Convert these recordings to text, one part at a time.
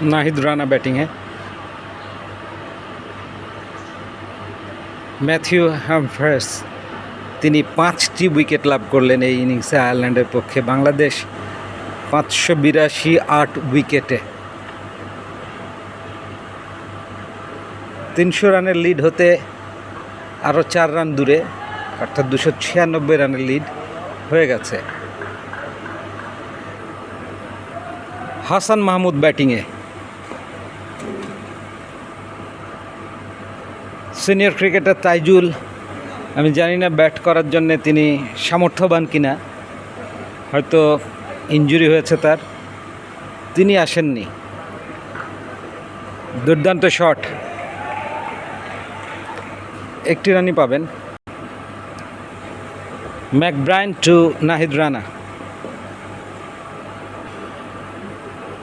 নাহিদ রানা ব্যাটিংয়ে ম্যাথিউ হ্যামফ্রেস তিনি পাঁচটি উইকেট লাভ করলেন এই ইনিংসে আয়ারল্যান্ডের পক্ষে। বাংলাদেশ পাঁচশো বিরাশি আট উইকেটে। তিনশো রানের লিড হতে আরও চার রান দূরে, অর্থাৎ দুশো ছিয়ানব্বই রানের লিড হয়ে গেছে। হাসান মাহমুদ ব্যাটিংয়ে সিনিয়র ক্রিকেটার তাইজুল, আমি জানি না ব্যাট করার জন্যে তিনি সামর্থ্যবান কিনা, হয়তো ইঞ্জুরি হয়েছে তার, তিনি আসেননি। দুর্দান্ত শট। একটি রানই পাবেন। McBrine to Nahid Rana.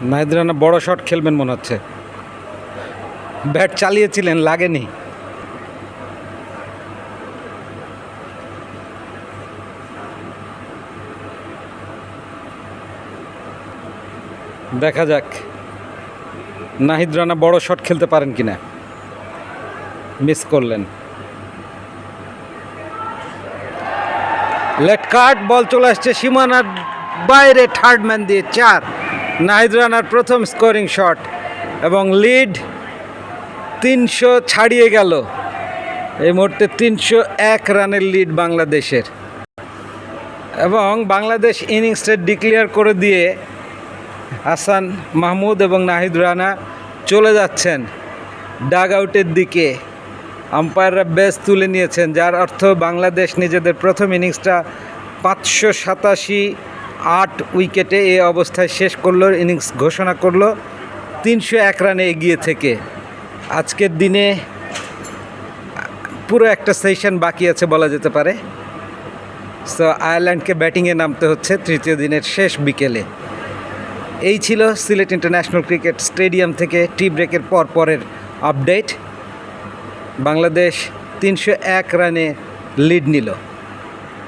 Nahid Rana বড় শট খেলবেন মনে হচ্ছে। ব্যাট চালিয়েছিলেন, লাগেনি। দেখা যাক। নাহিদ রানা বড় শট খেলতে পারেন কি না মিস করলেন। লেট কার্ড বল চলে আসছে সীমানার বাইরে থার্ড ম্যান দিয়ে চার। নাহিদ রানার প্রথম স্কোরিং শট এবং লিড তিনশো ছাড়িয়ে গেল। এই মুহূর্তে তিনশো এক রানের লিড বাংলাদেশের। এবং বাংলাদেশ ইনিংসটা ডিক্লেয়ার করে দিয়ে হাসান মাহমুদ এবং নাহিদ রানা চলে যাচ্ছেন ডাগ আউটের দিকে। আম্পায়াররা বেশ তুলে নিয়েছেন, যার অর্থ বাংলাদেশ নিজেদের প্রথম ইনিংসটা পাঁচশো সাতাশি আট উইকেটে এই অবস্থায় শেষ করল, ইনিংস ঘোষণা করল তিনশো এক রানে এগিয়ে থেকে। আজকের দিনে পুরো একটা সেশন বাকি আছে বলা যেতে পারে। সো আয়ারল্যান্ডকে ব্যাটিংয়ে নামতে হচ্ছে তৃতীয় দিনের শেষ বিকেলে। এই ছিল সিলেট ইন্টারন্যাশনাল ক্রিকেট স্টেডিয়াম থেকে টি ব্রেকের পর পরের আপডেট। বাংলাদেশ তিনশো এক রানে লিড নিল।